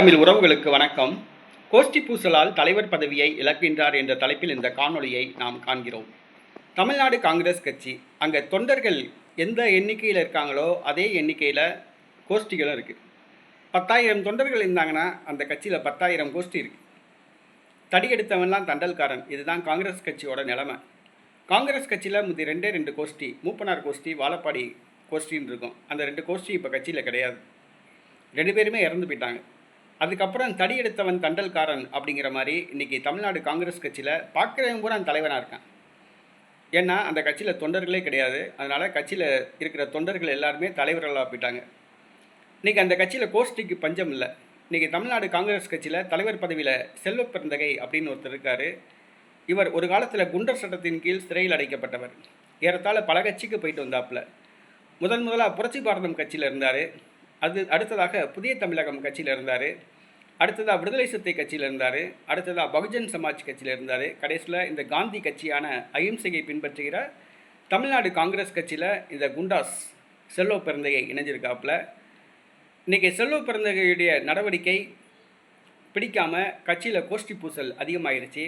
தமிழ் உறவுகளுக்கு வணக்கம். கோஷ்டி பூசலால் தலைவர் பதவியை இழக்கின்றார் என்ற தலைப்பில் இந்த காணொளியை நாம் காண்கிறோம். தமிழ்நாடு காங்கிரஸ் கட்சி அங்கே தொண்டர்கள் எந்த எண்ணிக்கையில் இருக்காங்களோ அதே எண்ணிக்கையில் கோஷ்டிகளும் இருக்குது பத்தாயிரம் தொண்டர்கள் இருந்தாங்கன்னா அந்த கட்சியில் பத்தாயிரம் கோஷ்டி இருக்குது தடியெடுத்தவன்லாம் தண்டல்காரன். இதுதான் காங்கிரஸ் கட்சியோட நிலைமை. காங்கிரஸ் கட்சியில் முந்தி ரெண்டே ரெண்டு கோஷ்டி மூப்பனார் கோஷ்டி வாழப்பாடி கோஷ்டின்னு இருக்கும். அந்த ரெண்டு கோஷ்டி இப்போ கட்சியில் கிடையாது. ரெண்டு பேருமே இறந்து போயிட்டாங்க. அதுக்கப்புறம் தடியெடுத்தவன் தண்டல்காரன் அப்படிங்கிற மாதிரி இன்றைக்கி தமிழ்நாடு காங்கிரஸ் கட்சியில் பார்க்குறவங்க கூட நான் தலைவனாக இருக்கான். ஏன்னா அந்த கட்சியில் தொண்டர்களே கிடையாது. அதனால் கட்சியில் இருக்கிற தொண்டர்கள் எல்லாருமே தலைவர்களாக போயிட்டாங்க. இன்றைக்கி அந்த கட்சியில் கோஷ்டிக்கு பஞ்சம் இல்லை. இன்றைக்கி தமிழ்நாடு காங்கிரஸ் கட்சியில் தலைவர் பதவியில் செல்வ பிறந்தகை அப்படின்னு ஒருத்தர் இருக்கார். இவர் ஒரு காலத்தில் குண்டர் சட்டத்தின் கீழ் சிறையில் அடைக்கப்பட்டவர். ஏறத்தாழ பல கட்சிக்கு போயிட்டு வந்தாப்புல. முதன் முதலாக புரட்சி பாரதம் கட்சியில் இருந்தார். அது அடுத்ததாக புதிய தமிழகம் கட்சியில் இருந்தார். அடுத்ததாக விடுதலை சிறுத்தை கட்சியில் இருந்தார். அடுத்ததாக பகுஜன் சமாஜ் கட்சியில் இருந்தார். கடைசியில் இந்த காந்தி கட்சியான அகிம்சையை பின்பற்றுகிற தமிழ்நாடு காங்கிரஸ் கட்சியில் இந்த குண்டாஸ் செல்வ பிறந்தையை இணைஞ்சிருக்காப்புல. இன்றைக்கி செல்வ பிறந்தகையுடைய நடவடிக்கை பிடிக்காமல் கட்சியில் கோஷ்டி பூசல் அதிகமாகிருச்சு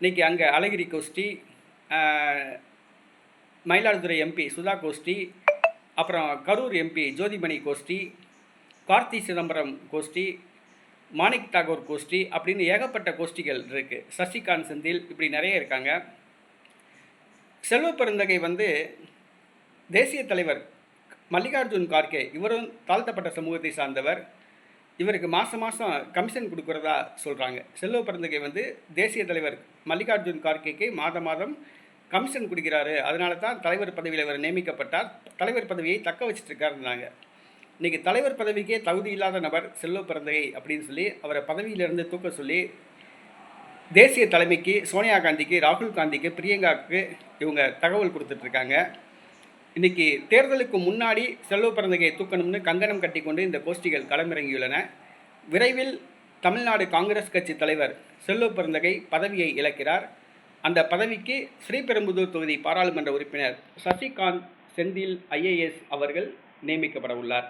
இன்றைக்கி அங்கே அழகிரி கோஷ்டி மயிலாடுதுறை எம்பி சுதா கோஷ்டி அப்புறம் கரூர் எம்பி ஜோதிமணி கோஷ்டி கார்த்தி சிதம்பரம் கோஷ்டி மாணிக் தாகூர் கோஷ்டி அப்படின்னு ஏகப்பட்ட கோஷ்டிகள் இருக்குது சசிகாந்த் செந்தில் இப்படி நிறைய இருக்காங்க. செல்வ பெருந்தகை வந்து தேசிய தலைவர் மல்லிகார்ஜுன் கார்கே. இவரும் தாழ்த்தப்பட்ட சமூகத்தை சார்ந்தவர். இவருக்கு மாதம் மாதம் கமிஷன் கொடுக்குறதா சொல்கிறாங்க செல்வ பிறந்தகை வந்து தேசிய தலைவர் மல்லிகார்ஜுன் கார்கேக்கு மாதம் மாதம் கமிஷன் கொடுக்கிறாரு அதனால தான் தலைவர் பதவியில் இவர் நியமிக்கப்பட்டார். தலைவர் பதவியை தக்க வச்சுட்டு இருக்காருன்னாங்க இன்றைக்கி தலைவர் பதவிக்கே தகுதி இல்லாத நபர் செல்வ பிறந்தகை அப்படின்னு சொல்லி அவரை பதவியிலிருந்து தூக்க சொல்லி தேசிய தலைமைக்கு சோனியா காந்திக்கு ராகுல் காந்திக்கு பிரியங்காவுக்கு இவங்க தகவல் கொடுத்துட்ருக்காங்க இன்றைக்கி தேர்தலுக்கு முன்னாடி செல்வ பிறந்தகையை தூக்கணும்னு கங்கணம் கட்டிக்கொண்டு இந்த கோஷ்டிகள் களமிறங்கியுள்ளன. விரைவில் தமிழ்நாடு காங்கிரஸ் கட்சி தலைவர் செல்வ பிறந்தகை பதவியை இழக்கிறார். அந்த பதவிக்கு ஸ்ரீபெரும்புதூர் தொகுதி பாராளுமன்ற உறுப்பினர் சசிகாந்த் செந்தில் ஐஏஎஸ் அவர்கள் நியமிக்கப்பட உள்ளார்.